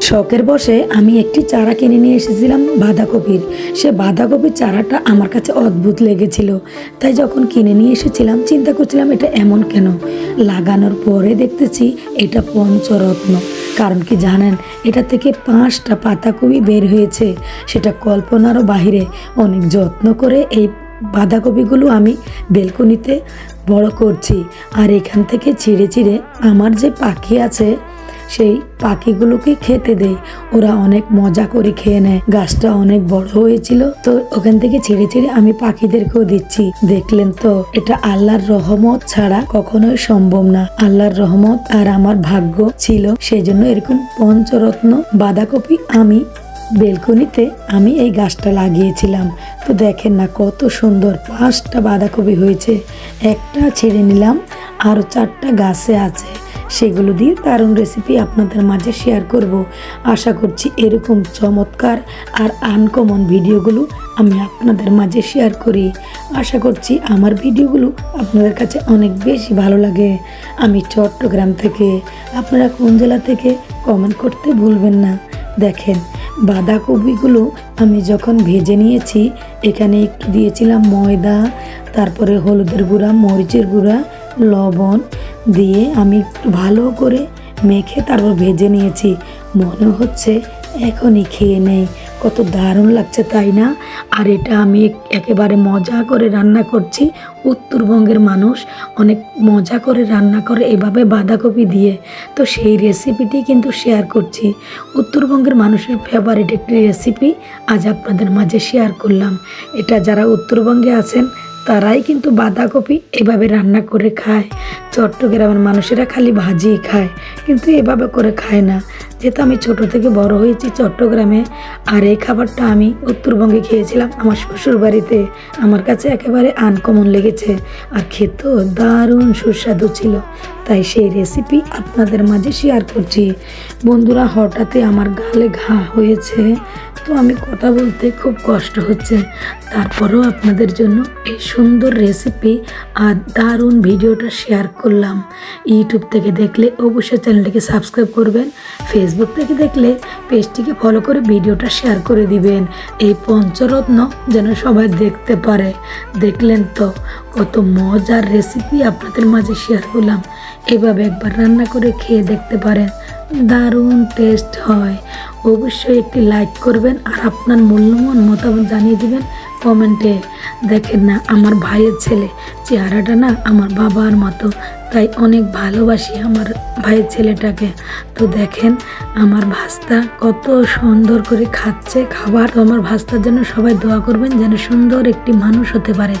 শখের বসে আমি একটি চারা কিনে নিয়ে এসেছিলাম বাঁধাকপির। সে বাঁধাকপির চারাটা আমার কাছে অদ্ভুত লেগেছিল। তাই যখন কিনে নিয়ে এসেছিলাম, চিন্তা করছিলাম এটা এমন কেন? লাগানোর পরে দেখতেছি এটা পঞ্চরত্ন। কারণ কি জানেন, এটা থেকে পাঁচটা পাতাকপি বের হয়েছে। সেটা কল্পনারও বাহিরে। অনেক যত্ন করে এই বাঁধাকপিগুলো আমি বেলকনিতে বড় করছি। আর এখান থেকে ছিঁড়ে ছিঁড়ে আমার যে পাখি আছে সেই পাখিগুলোকে খেতে দেয়। ওরা অনেক মজা করে খেয়ে নেয়। গাছটা অনেক বড় হয়েছিল, তো ওখান থেকে ছিঁড়ে ছিঁড়ে আমি পাখিদেরকেও দিচ্ছি। দেখলেন তো, এটা আল্লাহর রহমত ছাড়া কখনোই সম্ভব না। আল্লাহর রহমত আর আমার ভাগ্য ছিল সেই জন্য এরকম পঞ্চরত্ন বাঁধাকপি আমি বেলকনিতে আমি এই গাছটা লাগিয়েছিলাম। তো দেখেন না, কত সুন্দর পাঁচটা বাঁধাকপি হয়েছে। একটা ছেড়ে নিলাম আরও চারটা গাছে আছে। সেগুলো দিয়ে দারুণ রেসিপি আপনাদের মাঝে শেয়ার করব। আশা করছি এরকম চমৎকার আর আনকমন ভিডিওগুলো আমি আপনাদের মাঝে শেয়ার করি। আশা করছি আমার ভিডিওগুলো আপনাদের কাছে অনেক বেশি ভালো লাগে। আমি চট্টগ্রাম থেকে, আপনারা কোন জেলা থেকে কমেন্ট করতে ভুলবেন না। দেখেন, বাঁধাকপিগুলো আমি যখন ভেজে নিয়েছি, এখানে একটু দিয়েছিলাম ময়দা, তারপরে হলুদের গুঁড়া, মরিচের গুঁড়া লবণ দিয়ে আমি একটু ভালো করে মেখে তারপর ভেজে নিয়েছি। মনে হচ্ছে এখনই খেয়ে নেই। কত দারুণ লাগছে, তাই না? আর এটা আমি একেবারে মজা করে রান্না করছি। উত্তরবঙ্গের মানুষ অনেক মজা করে রান্না করে এভাবে বাঁধাকপি দিয়ে। তো সেই রেসিপিটি কিন্তু শেয়ার করছি। উত্তরবঙ্গের মানুষের ফেভারিট একটি রেসিপি আজ আপনাদের মাঝে শেয়ার করলাম। এটা যারা উত্তরবঙ্গে আছেন তারাই কিন্তু বাঁধাকপি এভাবে রান্না করে খায়। চট্টগ্রামের মানুষেরা খালি ভাজিই খায়, কিন্তু এভাবে করে খায় না। যেহেতু আমি ছোট থেকে বড় হয়েছি চট্টগ্রামে, আর এই খাবারটা আমি উত্তরবঙ্গে খেয়েছিলাম আমার শ্বশুর বাড়িতে আমার কাছে একেবারে আনকমন লেগেছে, আর খেতেও দারুণ সুস্বাদু ছিল। তাই সেই রেসিপি আপনাদের মাঝে শেয়ার করছি। বন্ধুরা, হঠাৎই আমার গালে ঘা হয়েছে। তো আমি কথা বলতে খুব কষ্ট হচ্ছে। তারপরেও আপনাদের জন্য এই সুন্দর রেসিপি আর দারুণ ভিডিওটা শেয়ার করলাম। ইউটিউব থেকে দেখলে অবশ্যই চ্যানেলটিকে সাবস্ক্রাইব করবেন। ফেসবুক থেকে দেখলে পেজটিকে ফলো করে ভিডিওটা শেয়ার করে দিবেন। এই পঞ্চরত্ন যেন সবাই দেখতে পারে। দেখলেন তো, কত মজার রেসিপি আপনাদের মাঝে শেয়ার করলাম। এভাবে একবার রান্না করে খেয়ে দেখতে পারেন। দারুণ টেস্ট হয়। অবশ্যই একটি লাইক করবেন আর আপনার মূল্যবান মতামত জানিয়ে দিবেন কমেন্টে। দেখেন না, আমার ভাইয়ের ছেলে, চেহারাটা না আমার বাবার মতো। তাই অনেক ভালোবাসি আমার ভাইয়ের ছেলেটাকে। তো দেখেন, আমার ভাস্তা কত সুন্দর করে খাচ্ছে খাবার। তো আমার ভাস্তার জন্য সবাই দোয়া করবেন যেন সুন্দর একটি মানুষ হতে পারে।